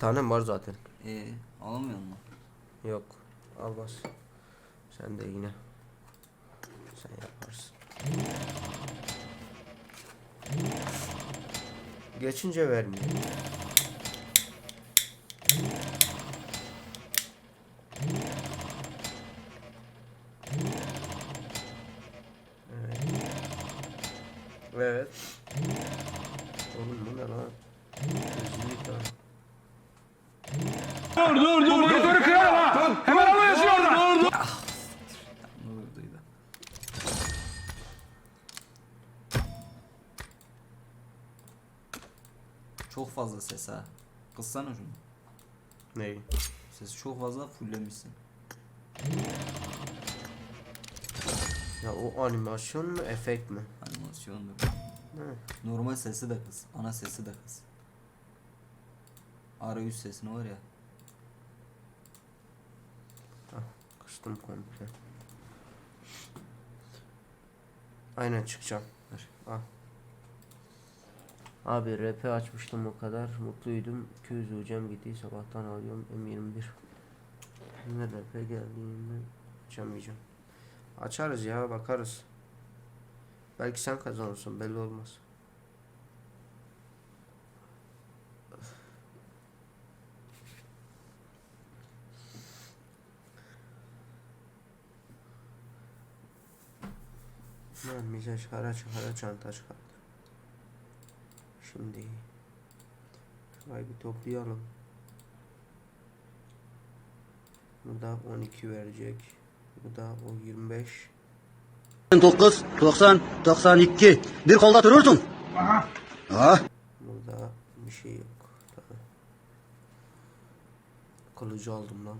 50 tane var zaten. Ee, alamıyor mu? Yok. Al bas. Sen de yine. Sen yaparsın. Geçince vermiyor. Evet. Evet. Oğlum bu ne lan? Rezillik lan. Ne vurduydu? Çok fazla ses ha. Kıssana şunu. Neyi? Sesi çok fazla fulllemişsin. Ya o animasyon mu efekt mi? Animasyondur. Ne? Normal sesi de kız. Ana sesi de kız. Arayüz sesini var ya. Kıstım komple. Aynen çıkacağım. Ver. Al. Abi rap'i açmıştım o kadar mutluydum. 200 hocam gitti sabahtan alıyorum M21. Şimdi rap'e geldiğinde açamayacağım. Açarız ya bakarız. Belki sen kazanırsın belli olmaz. Ben bize çıkara çıkara çanta çıkardı. Şimdi şurayı bir toplayalım. Bu da 12 verecek. Bu da o 25. 9, 90, 92. Bir kolda durursun. Ha? Burada bir şey yok. Tamam. Kılıcı aldım lan.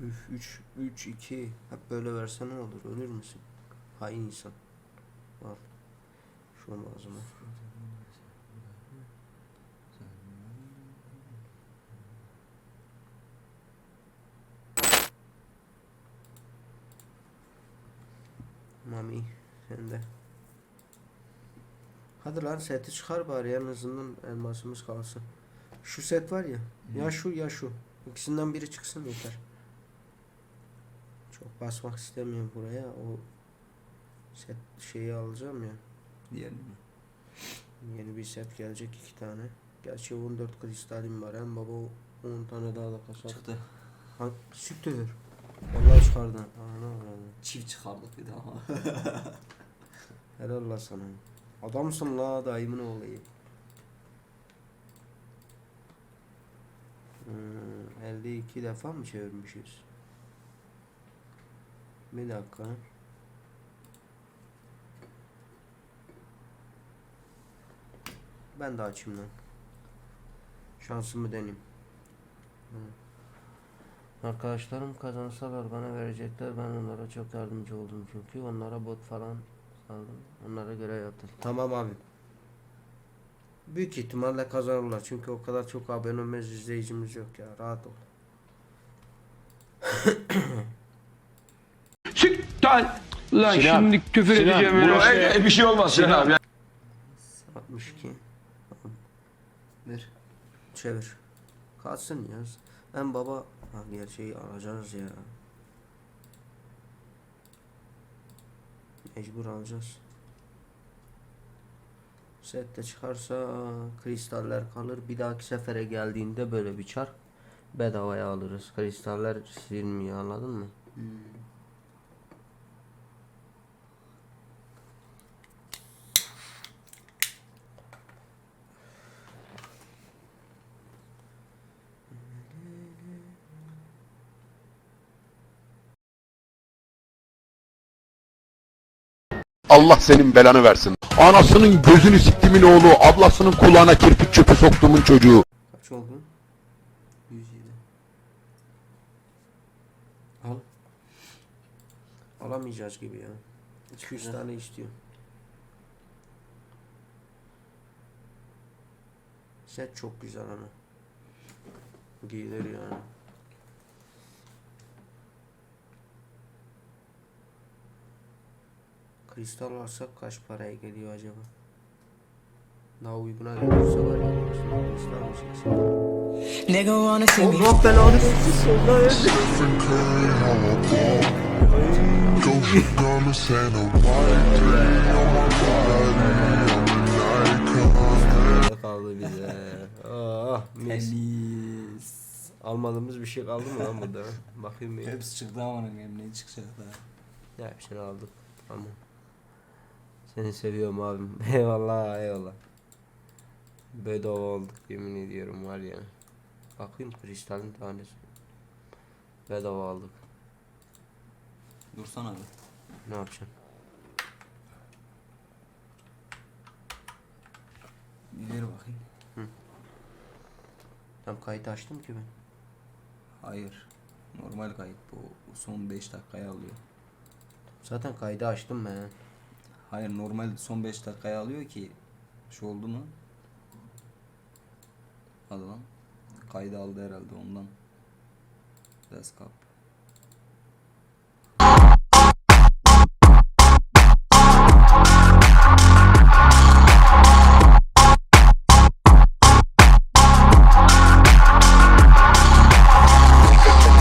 Üf 3 3 2 hep böyle versen ne olur ölür müsün? Hain insan. Al. Şu malzeme. Mami sen de. Hadi lan seti çıkar bari en azından elmasımız kalsın. Şu set var ya. Ya şu ya şu. İkisinden biri çıksın yeter. Çok basmak istemiyorum buraya. O set şeyi alacağım ya. Diyelim mi? Yeni bir set gelecek iki tane. Gerçi 14 kristalim var. Hem baba 10 tane daha da kasar. Çıktı. Ha, siktir. Vallahi çıkardın. Ana ana. Çift çıkardık bir daha. Helal la sana. Adamsın la daimin olayım. Hmm, 52 defa mı çevirmişiz? Bir dakika. Ben de açayım lan. Şansımı deneyim. Arkadaşlarım kazansalar bana verecekler. Ben onlara çok yardımcı oldum çünkü. Onlara bot falan aldım. Onlara göre yaptım. Tamam abi. Büyük ihtimalle kazanırlar. Çünkü o kadar çok abonemiz izleyicimiz yok ya. Rahat ol. Siktir. Lan şimdi küfür edeceğim öyle. bir şey olmaz Sinan abi. 62. Ver. Çevir. Kalsın yaz. Ben baba ha, gerçeği alacağız ya. Mecbur alacağız. Sette çıkarsa kristaller kalır. Bir dahaki sefere geldiğinde böyle bir çar bedavaya alırız. Kristaller silmiyor anladın mı? Allah senin belanı versin. Anasının gözünü siktimin oğlu, ablasının kulağına kirpik çöpü soktumun çocuğu. Kaç oldu? 107. Al. Alamayacağız gibi ya. 200 tane istiyor. Set çok güzel ama. Giyilir yani. Kristal alsak kaç paraya geliyor acaba? Daha uyguna gelirse var ya. Kristal mı çeksin? Nigga wanna see me Allah belanı versin solda ya. Stephen Curry, how I ball. Go Thomas and a white three on my body. I'm an icon. Ne kaldı bize? Ah mis. Almadığımız bir şey kaldı mı lan burada? Bakayım bir. Hepsi çıktı ama ne çıkacak daha. Ya hepsini aldık. Tamam. Seni seviyorum abim. Eyvallah eyvallah. Bedava olduk yemin ediyorum var ya. Bakayım kristalin tanesi. Bedava aldık. Dursana abi. Ne yapacaksın? İleri bakayım. Tam kayıt açtım ki ben. Hayır. Normal kayıt bu. Son 5 dakikaya alıyor. Zaten kaydı açtım ben. Hayır normal son 5 dakikaya alıyor ki şu oldu mu? Hadi lan. Kaydı aldı herhalde ondan. Kap.